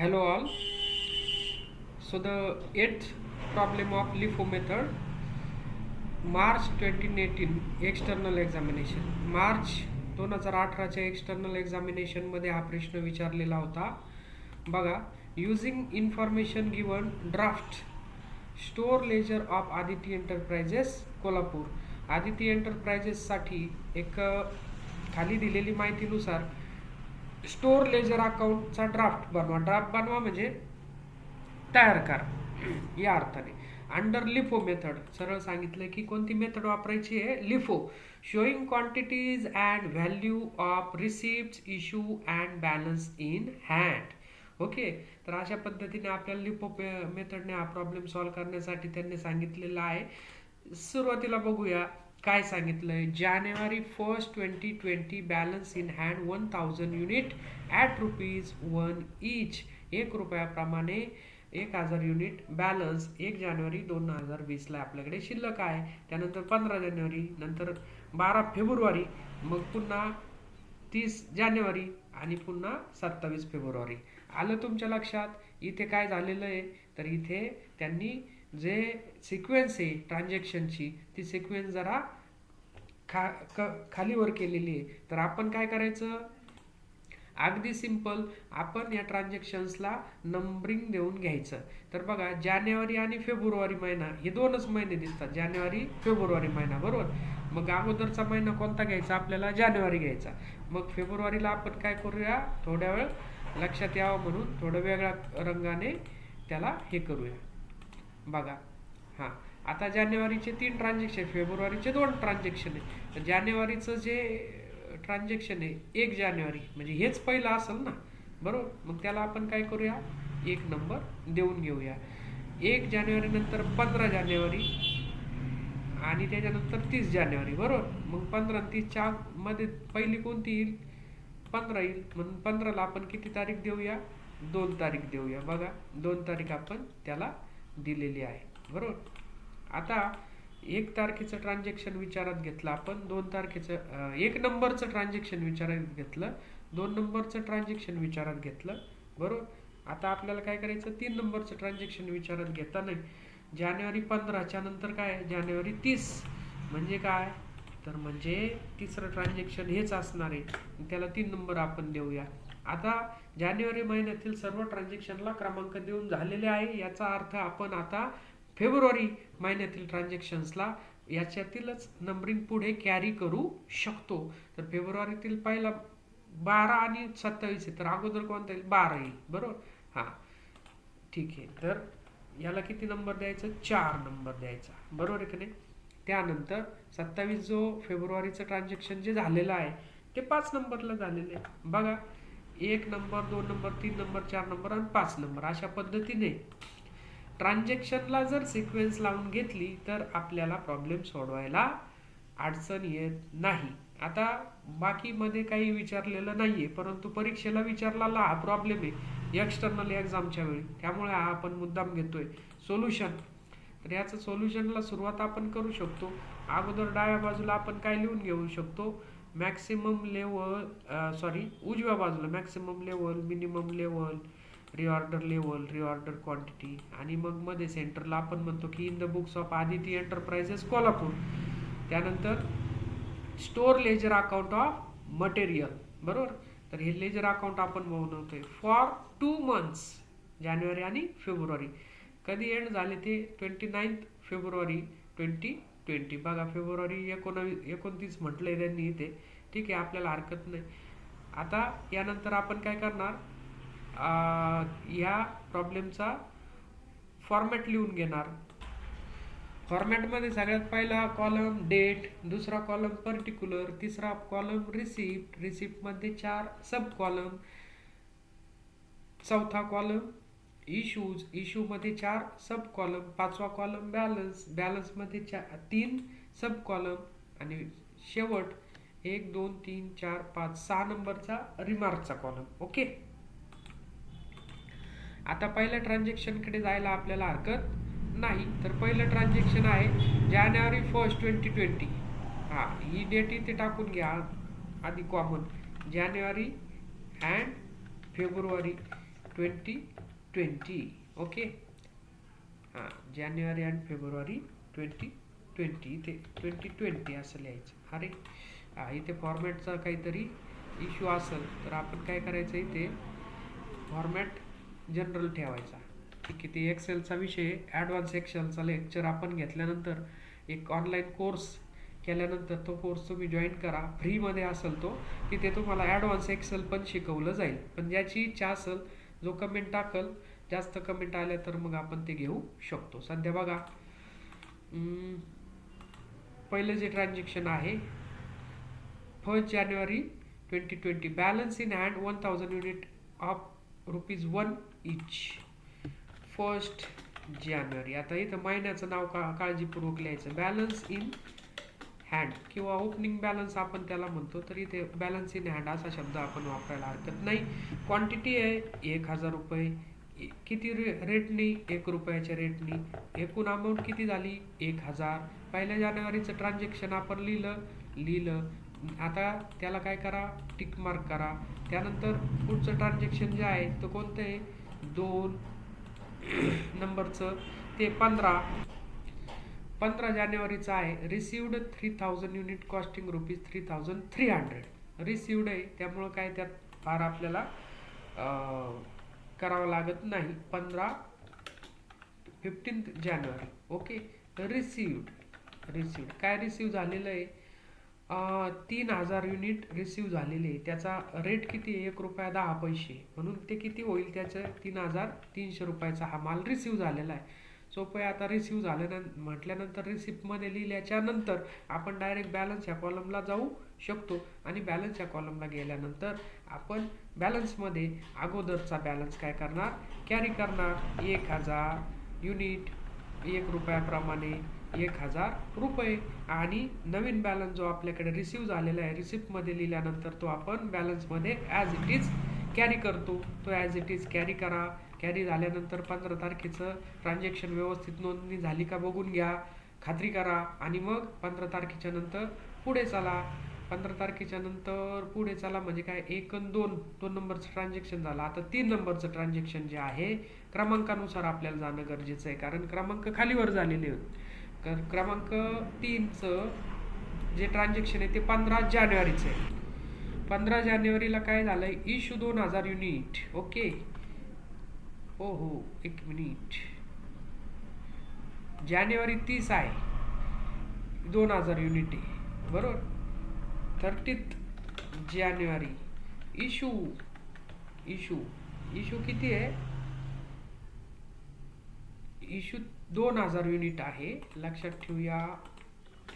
Hello all. So the eighth problem of LIFO method, March 2018 external examination March दोन हजार अठराच्या external एक्झामिनेशनमध्ये हा प्रश्न विचारलेला होता. बघा using information given draft store ledger of Aditi Enterprises Kolhapur Aditi एंटरप्राइजेससाठी एक खाली दिलेली माहितीनुसार स्टोर लेजर अकाउंटचा ड्राफ्ट बनवा. ड्राफ्ट बनवा म्हणजे तयार करा. या अर्थाने. अंडर लिफो मेथड सरळ सांगितलं की कोणती मेथड वापरायची आहे? LIFO. Showing quantities and value of receipt issue and balance in hand okay तर अशा पद्धतीने आपल्याला लिफो मेथडने हा प्रॉब्लेम सॉल्व्ह करण्यासाठी त्यांनी सांगितलेला आहे. सुरुवातीला बघूया. काय सांगितलंय? January first twenty twenty balance in hand one thousand unit at rupees one each एक रुपयाप्रमाणे एक हजार युनिट बॅलन्स एक जानेवारी दोन हजार वीसला आपल्याकडे शिल्लक आहे. त्यानंतर पंधरा जानेवारी नंतर बारा फेब्रुवारी मग पुन्हा तीस जानेवारी आणि पुन्हा सत्तावीस फेब्रुवारी. आलं तुमच्या लक्षात? इथे काय झालेलं आहे? तर इथे त्यांनी जे सिक्वेन्स आहे ट्रान्झॅक्शनची ती सिक्वेन्स जरा खा क खालीवर केलेली आहे. तर आपण काय करायचं? अगदी सिंपल आपण या ट्रान्झॅक्शन्सला नंबरिंग देऊन घ्यायचं. तर बघा जानेवारी आणि फेब्रुवारी महिना हे दोनच महिने दिसतात. जानेवारी फेब्रुवारी महिना बरोबर? मग अगोदरचा महिना कोणता घ्यायचा? आपल्याला जानेवारी घ्यायचा. मग फेब्रुवारीला आपण काय करूया? थोड्या वेळ लक्षात यावं म्हणून थोडं वेगळ्या रंगाने त्याला हे करूया. बघा. हां. आता जानेवारीचे तीन ट्रान्झॅक्शन फेब्रुवारीचे दोन ट्रान्झॅक्शन आहे जानेवारीचं जे ट्रान्झॅक्शन आहे एक जानेवारी. म्हणजे हेच पहिलं असेल ना? बरोबर? मग त्याला आपण काय करूया? एक नंबर देऊन घेऊया. एक जानेवारी नंतर पंधरा जानेवारी आणि त्याच्यानंतर तीस जानेवारी. बरोबर? मग पंधरा तीसच्या मध्ये पहिली कोणती येईल? पंधरा येईल. म्हणून पंधराला आपण किती तारीख देऊया? दोन तारीख देऊया. बघा. दोन तारीख आपण त्याला दिलेली आहे. बरोबर? आता एक तारखेचं ट्रान्झॅक्शन विचारात घेतलं आपण दोन तारखेचं एक नंबरचं ट्रान्झॅक्शन विचारात घेतलं दोन नंबरचं ट्रान्झॅक्शन विचारात घेतलं बरोबर? आता आपल्याला काय करायचं? तीन नंबरचं ट्रान्झॅक्शन विचारात घेता नाही जानेवारी पंधराच्या नंतर काय? जानेवारी तीस. म्हणजे काय? तर म्हणजे तिसरं ट्रान्झॅक्शन हेच असणार आहे. त्याला तीन नंबर आपण देऊया. आता जानेवारी महिन्यातील सर्व ट्रान्झॅक्शनला क्रमांक देऊन झालेले आहे. याचा अर्थ आपण आता फेब्रुवारी महिन्यातील ट्रान्झॅक्शन्सला याच्यातीलच नंबरिंग पुढे कॅरी करू शकतो. तर फेब्रुवारीतील पहिला बारा आणि सत्तावीस आहे. तर अगोदर कोणता येईल? बारा येईल. बरोबर? हां. ठीक आहे. तर याला किती नंबर द्यायचा? चार नंबर द्यायचा. बरोबर आहे का नाही? त्यानंतर सत्तावीस जो फेब्रुवारीचं ट्रान्झॅक्शन जे झालेलं आहे ते पाच नंबरला झालेलं आहे. बघा. एक नंबर दोन नंबर तीन नंबर चार नंबर आणि पाच नंबर अशा पद्धतीने ट्रान्झॅक्शनला जर सिक्वेन्स लावून घेतली तर आपल्याला प्रॉब्लेम सोडवायला अडचण येत नाही. आता बाकीमध्ये काही विचारलेलं नाहीये परंतु परीक्षेला विचारलेला हा प्रॉब्लेम आहे एक्सटर्नल एक्झामच्या वेळी. त्यामुळे हा आपण मुद्दाम घेतोय. सोल्युशन तर याचं सोल्युशनला सुरुवात आपण करू शकतो. अगोदर डाव्या बाजूला आपण काय लिहून घेऊ शकतो? मॅक्सिमम लेवल सॉरी उजव्या बाजूला maximum level minimum level reorder level reorder quantity आणि मग मध्ये सेंटरला आपण म्हणतो की in the books of Aditi Enterprises Kolhapur त्यानंतर store ledger account of material बरोबर? तर हे लेजर अकाउंट आपण बनवतोय फॉर टू मंथ्स जानेवारी आणि फेब्रुवारी. कधी एंड झाले ते? ट्वेंटी नाईन्थ फेब्रुवारी ट्वेंटी ट्वेंटी बघा फेब्रुवारी एकोणावीस एकोणतीस म्हटलंय त्यांनी इथे. ठीक आहे आपल्याला हरकत नाही. आता यानंतर आपण काय करणार? या ह्या प्रॉब्लेमचा फॉर्मॅट लिहून घेणार. फॉर्मॅटमध्ये सगळ्यात पहिला कॉलम डेट दुसरा कॉलम पर्टिक्युलर तिसरा कॉलम रिसिप्ट रिसिप्टमध्ये चार सब कॉलम चौथा कॉलम इश्यूज इश्यूमध्ये चार सब कॉलम पाचवा कॉलम बॅलन्स बॅलन्समध्ये चार तीन सब कॉलम आणि शेवट एक दोन तीन चार पाच सहा नंबरचा रिमार्कचा कॉलम ओके आता पहिल्या ट्रान्झॅक्शनकडे जायला आपल्याला हरकत नाही. तर पहिलं ट्रान्झॅक्शन आहे जानेवारी फर्स्ट ट्वेंटी ट्वेंटी हां ही डेट इथे टाकून घ्या. आधी common January and February twenty twenty okay हां जानेवारी आणि फेब्रुवारी ट्वेंटी ट्वेंटी इथे ट्वेंटी ट्वेंटी असं लिहायचं अरे हा इथे फॉर्मॅटचा काहीतरी इश्यू असेल तर आपण काय करायचं इथे फॉर्मॅट जनरल ठेवायचा ठीक आहे ते एक्सेलचा विषय ॲडव्हान्स एक्सेलचा लेक्चर आपण घेतल्यानंतर एक ऑनलाईन कोर्स केल्यानंतर तो कोर्स तुम्ही जॉईन करा फ्रीमध्ये असेल तो तिथे तुम्हाला ॲडव्हान्स एक्सेल पण शिकवलं जाईल पण ज्याची इच्छा असेल जो कमेंट टाकल जास्त कमेंट आल्या तर मग आपण ते घेऊ शकतो. सध्या बघा पहिलं जे ट्रान्झॅक्शन आहे first January twenty twenty balance in hand one thousand unit of rupees one each first जानेवारी आता इथं महिन्याचं नाव का काळजीपूर्वक लिहायचं. बॅलन्स इन हँड किंवा ओपनिंग बॅलन्स आपण त्याला म्हणतो तर इथे बॅलन्स इन हँड असा शब्द आपण वापरायला हरकत नाही. क्वांटिटी आहे एक हजार रुपये. किती रे रेटनी एक रुपयाच्या रेटनी एकूण अमाऊंट किती झाली? एक हजार. पहिल्या जानेवारीचं ट्रान्झॅक्शन आपण लिहिलं लिहिलं. आता त्याला काय करा? टिक मार्क करा. त्यानंतर पुढचं ट्रान्झॅक्शन जे आहे तो कोणतं आहे? दोन नंबरचं ते पंधरा. पंधरा जानेवारीचा आहे. Received three thousand unit costing rupees three thousand three hundred received आहे. त्यामुळं काय त्यात फार आपल्याला करावं लागत नाही. पंधरा फिफ्टीन जानेवारी. ओके रिसिवड रिसिवड काय रिसिव्ह झालेलं आहे? तीन हजार युनिट रिसिव्ह झालेले आहे. त्याचा रेट किती आहे? एक रुपया दहा पैसे. म्हणून ते किती होईल? त्याचं तीन हजार तीनशे रुपयाचा हा माल रिसिव्ह झालेला आहे. सोपं आहे. आता रिसिव्ह झाल्यानं म्हटल्यानंतर रिसिप्टमध्ये लिहिल्याच्यानंतर आपण डायरेक्ट बॅलन्स ह्या कॉलमला जाऊ शकतो. आणि बॅलन्स या कॉलमला गेल्यानंतर आपण बॅलन्समध्ये अगोदरचा बॅलन्स काय करणार? कॅरी करणार. एक हजार युनिट एक रुपयाप्रमाणे एक हजार रुपये. आणि नवीन बॅलन्स जो आपल्याकडे रिसिव्ह झालेला आहे रिसिप्टमध्ये लिहिल्यानंतर तो आपण बॅलन्समध्ये ॲज इट इज कॅरी करतो. तो ॲज इट इज कॅरी करा. कॅरी झाल्यानंतर पंधरा तारखेचं ट्रान्झॅक्शन व्यवस्थित नोंदणी झाली का बघून घ्या. खात्री करा. आणि मग पंधरा तारखेच्या नंतर पुढे चला. पंधरा तारखेच्या नंतर पुढे चला म्हणजे काय? एक दोन दोन नंबरचं ट्रान्झॅक्शन झालं. आता तीन नंबरचं ट्रान्झॅक्शन जे आहे क्रमांकानुसार आपल्याला जाणं गरजेचं आहे. कारण क्रमांक खालीवर झालेले आहेत. तर क्रमांक तीनचं जे ट्रान्झॅक्शन आहे ते पंधरा जानेवारीचं आहे. पंधरा जानेवारीला काय झालं इशू दोन हजार युनिट ओके हो हो एक मिनिट. जानेवारी तीस आहे. दोन हजार युनिट आहे. बरोबर? थर्टीत जानेवारी. इशू. इशू. इशू किती आहे? इशू दोन हजार युनिट आहे. लक्षात ठेवूया.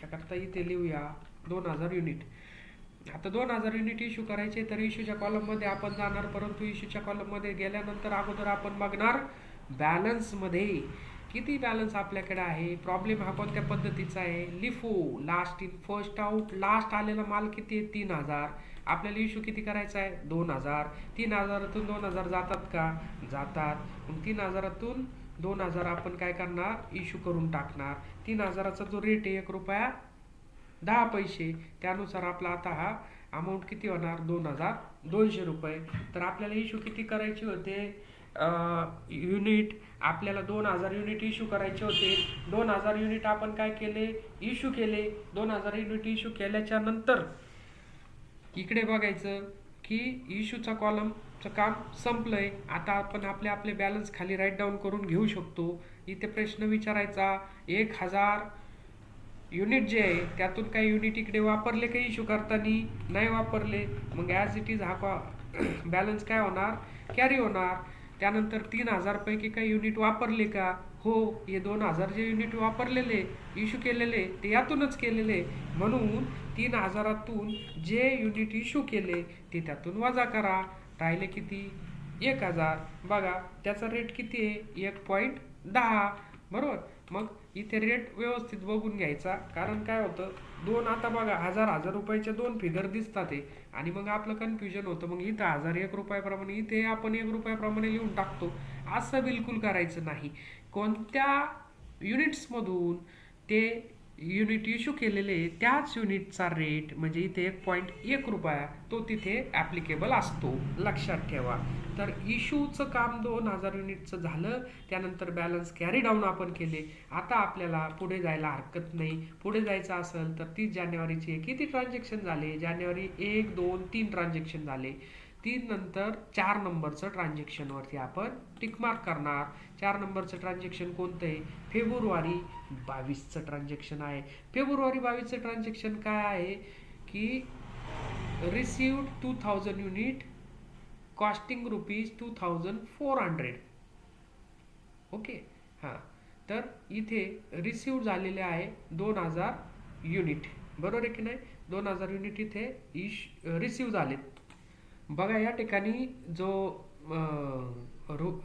त्याकरता इथे लिहूया. दोन हजार युनिट. आता दोन हजार युनिट इश्यू करायचे तर इश्यूच्या कॉलममध्ये आपण जाणार परंतु इश्यूच्या कॉलममध्ये गेल्यानंतर अगोदर आपण बघणार बॅलन्समध्ये किती बॅलन्स आपल्याकडे आहे? प्रॉब्लेम हा कोणत्या पद्धतीचा आहे? LIFO last in first out last आलेला माल किती आहे? तीन हजार. आपल्याला इश्यू किती करायचा आहे? दोन हजार. तीन हजारातून दोन हजार जातात का? जातात. मग तीन हजारातून दोन हजार आपण काय करणार? इश्यू करून टाकणार. तीन हजाराचा जो रेट आहे एक रुपया दहा पैसे त्यानुसार आपला आता हा अमाऊंट किती होणार? दोन हजार दोनशे रुपये. तर आपल्याला इश्यू किती करायचे होते? युनिट आपल्याला दोन हजार युनिट इश्यू करायचे होते. दोन हजार युनिट आपण काय केले? इश्यू केले. दोन हजार युनिट इश्यू केल्याच्यानंतर इकडे बघायचं की इश्यूचा कॉलमचं काम संपलंय. आता आपण आपले आपले बॅलन्स खाली राईट डाऊन करून घेऊ शकतो. इथे प्रश्न विचारायचा. एक हजार युनिट जे आहे त्यातून काही युनिट इकडे वापरले का इश्यू करताना नाही वापरले. मग ॲज इट इज हा कॉ बॅलन्स काय होणार? कॅरी होणार. त्यानंतर तीन हजारपैकी काही युनिट वापरले का? हो हे दोन हजार जे युनिट वापरलेले इश्यू केलेले ते यातूनच केलेले. म्हणून तीन हजारातून जे युनिट इश्यू केले ते त्यातून वजा करा. राहिले किती? एक हजार. बघा त्याचा रेट किती आहे? एक पॉईंट दहा. बरोबर? मग इथे रेट व्यवस्थित बघून घ्यायचा. कारण काय होतं दोन आता बघा हजार हजार रुपयाचे दोन फिगर दिसतात आहे आणि मग आपलं कन्फ्युजन होतं मग इथं हजार एक रुपयाप्रमाणे इथे आपण एक रुपयाप्रमाणे लिहून टाकतो. असं बिलकुल करायचं नाही. कोणत्या युनिट्समधून ते युनिट इश्यू केलेले त्याच युनिटचा रेट म्हणजे इथे एक पॉईंट एक रुपया तो तिथे ॲप्लिकेबल असतो. लक्षात ठेवा. तर इश्यूचं काम दोन हजार युनिटचं झालं. त्यानंतर बॅलन्स कॅरी डाऊन आपण केले. आता आपल्याला पुढे जायला हरकत नाही. पुढे जायचं असेल तर तीस जानेवारीचे किती ट्रान्झॅक्शन झाले? जानेवारी एक दोन तीन ट्रान्झॅक्शन झाले. तीन नंतर चार नंबरचं ट्रान्झॅक्शनवरती आपण टिकमार्क करणार. चार नंबरचं ट्रान्झॅक्शन कोणतं आहे? फेब्रुवारी बावीसचं ट्रान्झॅक्शन आहे. फेब्रुवारी बावीसचं ट्रान्झॅक्शन काय आहे? की received two thousand unit costing rupees two thousand four hundred okay हां. तर इथे रिसिव्ह झालेले आहे दोन हजार युनिट बरोबर आहे की नाही? दोन हजार युनिट इथे इश रिसिव्ह झालेत. बघा या ठिकाणी जो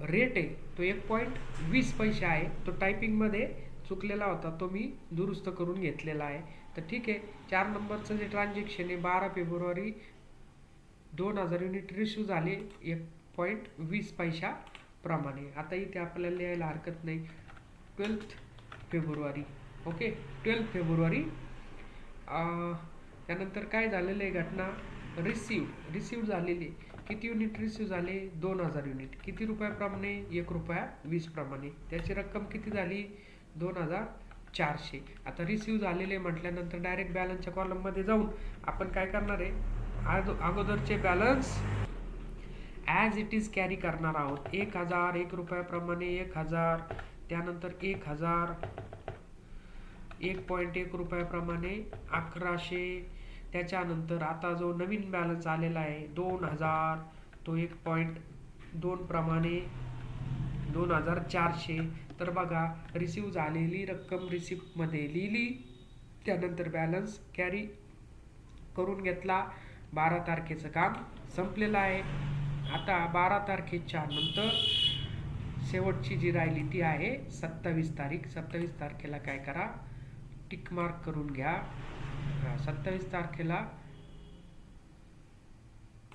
रेट आहे तो एक पॉईंट वीस पैसे आहे. तो टायपिंगमध्ये चुकलेला होता तो मी दुरुस्त करून घेतलेला आहे. तर ठीक आहे चार नंबरचं जे ट्रान्झॅक्शन आहे बारा फेब्रुवारी दोन हजार युनिट रिश्यू झाले एक पॉईंट वीस पैशाप्रमाणे आता इथे आपल्याला लिहायला हरकत नाही. ट्वेल्थ फेब्रुवारी ओके ट्वेल्थ फेब्रुवारी. त्यानंतर काय झालेलं आहे घटना? रिसिव्ह रिसिव्ह झालेली. किती युनिट रिसिव्ह झाले? दोन हजार युनिट किती रुपयाप्रमाणे? एक रुपया वीस प्रमाणे त्याची रक्कम किती झाली? दोन हजार चारशे. आता रिसिव्ह झालेले म्हटल्यानंतर डायरेक्ट बॅलन्सच्या कॉलममध्ये जाऊन आपण काय करणार आहे? आज अगोदरचे balance as it is carry करणार आहोत. एक हजार एक रुपयाप्रमाणे एक हजार त्यानंतर एक हजार एक पॉईंट एक रुपयाप्रमाणे अकराशे त्याच्यानंतर आता जो नवीन बॅलन्स आलेला आहे दोन हजार तो एक पॉईंट दोन प्रमाणे दोन हजार चारशे. तर बघा रिसिव्ह झालेली रक्कम रिसिप्टमध्ये लिहिली त्यानंतर बॅलन्स कॅरी करून घेतला. बारा तारखेचं काम संपलेलं आहे. आता बारा तारखेच्या नंतर शेवटची जी राहिली ती आहे सत्तावीस तारीख. सत्तावीस तारखेला काय करा? टिकमार्क करून घ्या. सत्तावीस तारखेला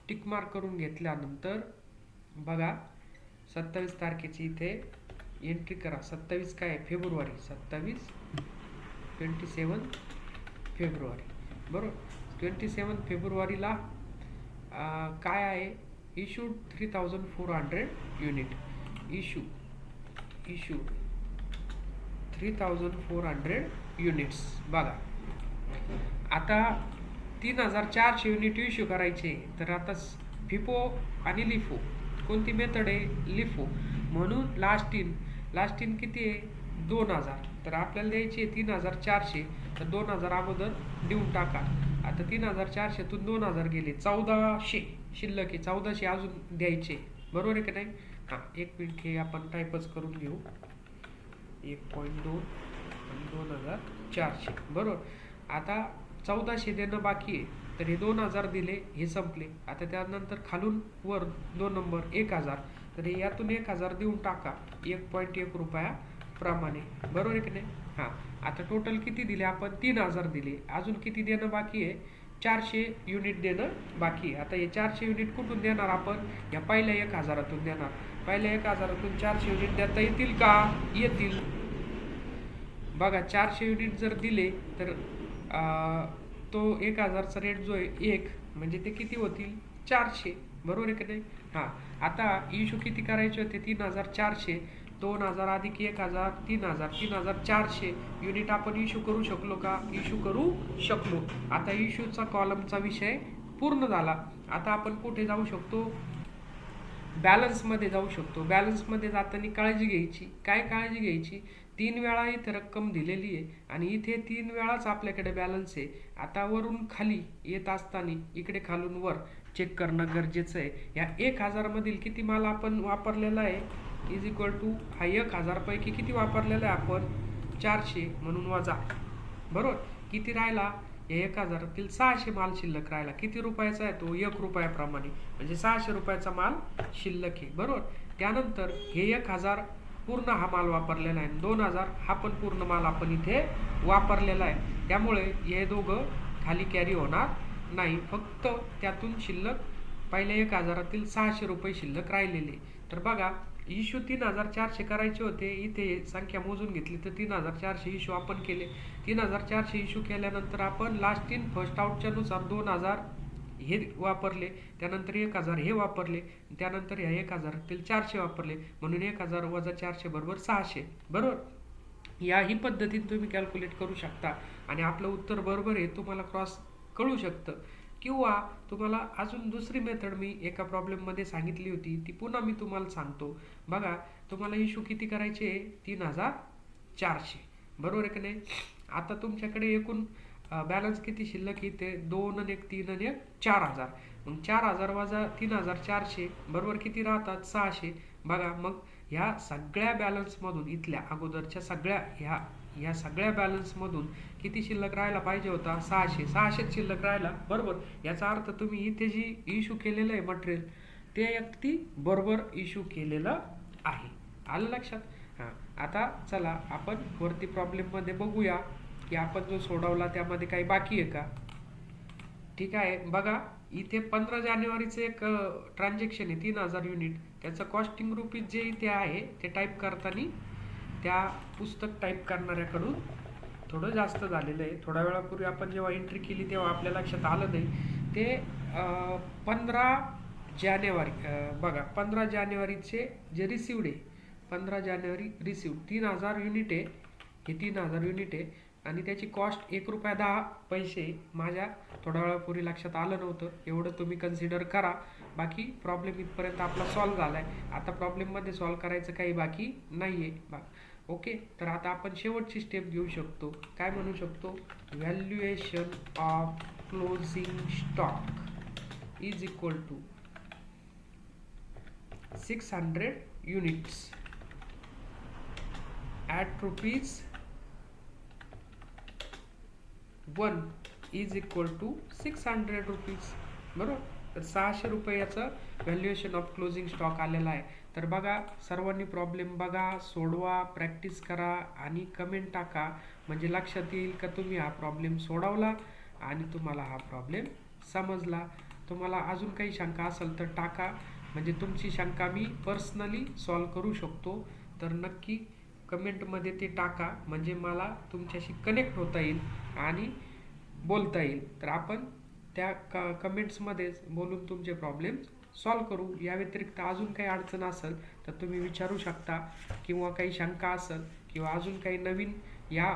टिकमार्क करून घेतल्यानंतर बघा सत्तावीस तारखेची इथे एंट्री करा. सत्तावीस काय फेब्रुवारी. सत्तावीस ट्वेंटी सेवन फेब्रुवारी. बरोबर? ट्वेंटी सेवन फेब्रुवारीला काय आहे? Issue three thousand four hundred unit issue issue three thousand four hundred units बघा. आता तीन हजार चारशे युनिट इश्यू करायचे. तर आता फिफो आणि लिफो कोणती मेथड आहे? लिफो म्हणून लास्ट इन लास्ट इन किती आहे? दोन हजार. तर आपल्याला द्यायची आहे तीन हजार चारशे. तर दोन हजार अगोदर देऊन टाका. आता तीन हजार चारशेतून दोन हजार गेले. चौदाशे. शिल्लक आहे. चौदाशे अजून द्यायचे. बरोबर आहे की नाही? हां एक मिनिट हे आपण टाईपच करून घेऊ. एक पॉईंट दोन आणि दोन हजार चारशे. बरोबर. आता चौदाशे देणं बाकी आहे. तर हे दोन हजार दिले हे संपले. आता त्यानंतर खालून वर दोन नंबर एक हजार. तर हे यातून एक हजार देऊन टाका. एक पॉईंट एक रुपया प्रमाणे. बरोबर आहे की नाही? हां. आता टोटल किती दिले? आपण तीन हजार दिले. अजून किती देणं बाकी आहे? चारशे युनिट देणं बाकी आहे. आता हे चारशे युनिट कुठून देणार आपण? या पहिल्या एक हजारातून देणार. पहिल्या एक हजारातून चारशे युनिट देता येतील का? येतील. बघा चारशे युनिट जर दिले तर तो एक हजारचा रेट जो आहे एक म्हणजे ते किती होतील? चारशे. बरोबर आहे की नाही? हां. आता इशू किती करायचे होते? तीन हजार चारशे. दोन हजार अधिक एक हजार तीन हजार तीन हजार चारशे. युनिट आपण इशू करू शकलो का? इशू करू शकलो. आता इशूचा कॉलमचा विषय पूर्ण झाला. आता आपण कुठे जाऊ शकतो? बॅलन्समध्ये जाऊ शकतो. बॅलन्समध्ये जाताना काळजी घ्यायची. काय काळजी घ्यायची? तीन वेळा इथे रक्कम दिलेली आहे आणि इथे तीन वेळाच आपल्याकडे बॅलन्स आहे. आता वरून खाली येत असताना इकडे खालून वर चेक करणं गरजेचं आहे. या एक हजारमधील किती माल आपण वापरलेला आहे? इज इक्वल टू हा एक हजारपैकी किती वापरलेला आहे आपण? चारशे म्हणून वजा. बरोबर? किती राहिला? या एक हजारातील सहाशे माल शिल्लक राहिला. किती रुपयाचा आहे? तो एक रुपयाप्रमाणे. म्हणजे सहाशे रुपयाचा माल शिल्लक आहे. बरोबर? त्यानंतर हे एक हजार पूर्ण हा माल वापरलेला आहे. दोन हजार हा पण पूर्ण माल आपण इथे वापरलेला आहे. त्यामुळे हे दोघं खाली कॅरी होणार नाही. फक्त त्यातून शिल्लक पहिल्या एक हजारातील सहाशे रुपये शिल्लक राहिलेले. तर बघा इशू तीन हजार चारशे करायचे होते. इथे संख्या मोजून घेतली तर तीन हजार चारशे इशू आपण केले. तीन हजार चारशे इशू केल्यानंतर आपण लास्ट इन फर्स्ट आउटच्या नुसार दोन हजार हे वापरले त्यानंतर एक हजार हे वापरले त्यानंतर ह्या एक हजारातील चारशे वापरले म्हणून एक हजार वजा चारशे बरोबर सहाशे. बरोबर? याही पद्धतीने तुम्ही कॅल्क्युलेट करू शकता. आणि आपलं उत्तर बरोबर आहे तुम्हाला क्रॉस कळू शकतं. किंवा तुम्हाला अजून दुसरी मेथड मी एका प्रॉब्लेममध्ये सांगितली होती ती पुन्हा मी तुम्हाला सांगतो. बघा तुम्हाला इशू किती करायचे? तीन हजार चारशे. बरोबर आहे का नाही? आता तुमच्याकडे एकूण बॅलन्स किती शिल्लक इथे दोन आणि एक तीन आणि एक चार हजार. मग चार हजार वजा तीन हजार चारशे बरोबर किती राहतात? सहाशे. बघा मग ह्या सगळ्या बॅलन्समधून इथल्या अगोदरच्या सगळ्या ह्या ह्या सगळ्या बॅलन्समधून किती शिल्लक राहायला पाहिजे होता? सहाशे. सहाशेच शिल्लक राहिला. बरोबर. याचा अर्थ तुम्ही इथे जी इश्यू केलेलं आहे मटेरियल ते अगदी बरोबर इश्यू केलेलं आहे. आलं लक्षात? हां. आता चला आपण वरती प्रॉब्लेममध्ये बघूया. की आपण जो सोडवला त्यामध्ये काही बाकी आहे का? ठीक आहे. बघा इथे पंधरा जानेवारीचं एक ट्रान्झॅक्शन आहे तीन हजार युनिट त्याचं कॉस्टिंग रुपीज जे इथे आहे ते टाईप करताना त्या पुस्तक टाईप करणाऱ्याकडून थोडं जास्त झालेलं आहे. थोड्या वेळापूर्वी आपण जेव्हा एंट्री केली तेव्हा आपल्या लक्षात आलं नाही. ते पंधरा जानेवारी बघा पंधरा जानेवारीचे जे रिसिवड आहे पंधरा जानेवारी रिसिव तीन हजार युनिट आहे. हे तीन हजार युनिट आहे. आणि त्याची कॉस्ट एक रुपया दहा पैसे माझ्या थोड्या वेळापूर्वी लक्षात आलं नव्हतं. एवढं तुम्ही कन्सिडर करा. बाकी प्रॉब्लेम इथपर्यंत आपला सॉल्व झाला आहे आता प्रॉब्लेममध्ये सॉल्व करायचं काही बाकी नाही आहे बा ओके तर आता आपण शेवटची स्टेप घेऊ शकतो. काय म्हणू शकतो? Valuation of closing stock is equal to six hundred units at rupees one is equal to six hundred rupees बरोबर? तर सहाशे रुपयाचं व्हॅल्युएशन ऑफ क्लोजिंग स्टॉक आलेला आहे. तर बघा सर्वांनी प्रॉब्लेम बघा सोडवा प्रॅक्टिस करा आणि कमेंट टाका. म्हणजे लक्षात येईल का तुम्ही हा प्रॉब्लेम सोडवला आणि तुम्हाला हा प्रॉब्लेम समजला. तुम्हाला अजून काही शंका असेल तर टाका. म्हणजे तुमची शंका मी पर्सनली सॉल्व करू शकतो. तर नक्की कमेंटमध्ये ते टाका. म्हणजे मला तुमच्याशी कनेक्ट होता येईल आणि बोलता येईल. तर आपण त्या क कमेंट्समध्येच बोलून तुमचे प्रॉब्लेम सॉल्व करू. या व्यतिरिक्त अजून काही अडचण असेल तर तुम्ही विचारू शकता किंवा काही शंका असेल किंवा अजून काही नवीन या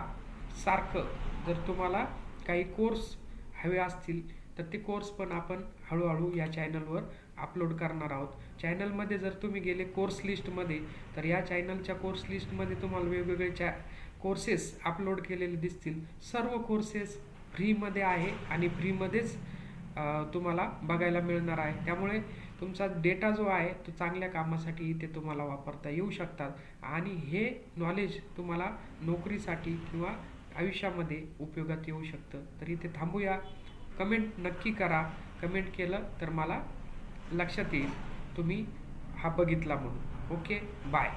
सारखं जर तुम्हाला काही कोर्स हवे असतील तर ते कोर्स पण आपण हळूहळू या चॅनलवर अपलोड करणार आहोत. चॅनलमध्ये जर तुम्ही गेले कोर्स लिस्टमध्ये तर या चॅनलच्या कोर्स लिस्टमध्ये तुम्हाला वेगवेगळे चॅ कोर्सेस अपलोड केलेले दिसतील. सर्व कोर्सेस फ्रीमध्ये आहे आणि फ्रीमध्येच तुम्हाला बघायला मिळणार आहे. त्यामुळे तुमचा डेटा जो आहे तो चांगल्या कामासाठी इथे तुम्हाला वापरता येऊ शकतात. आणि हे नॉलेज तुम्हाला नोकरीसाठी किंवा आयुष्यामध्ये उपयोगात येऊ शकतं. तर इथे थांबूया. कमेंट नक्की करा. कमेंट केलं तर मला लक्षात येईल. तुम्ही हा बघितला म्हणून. Okay bye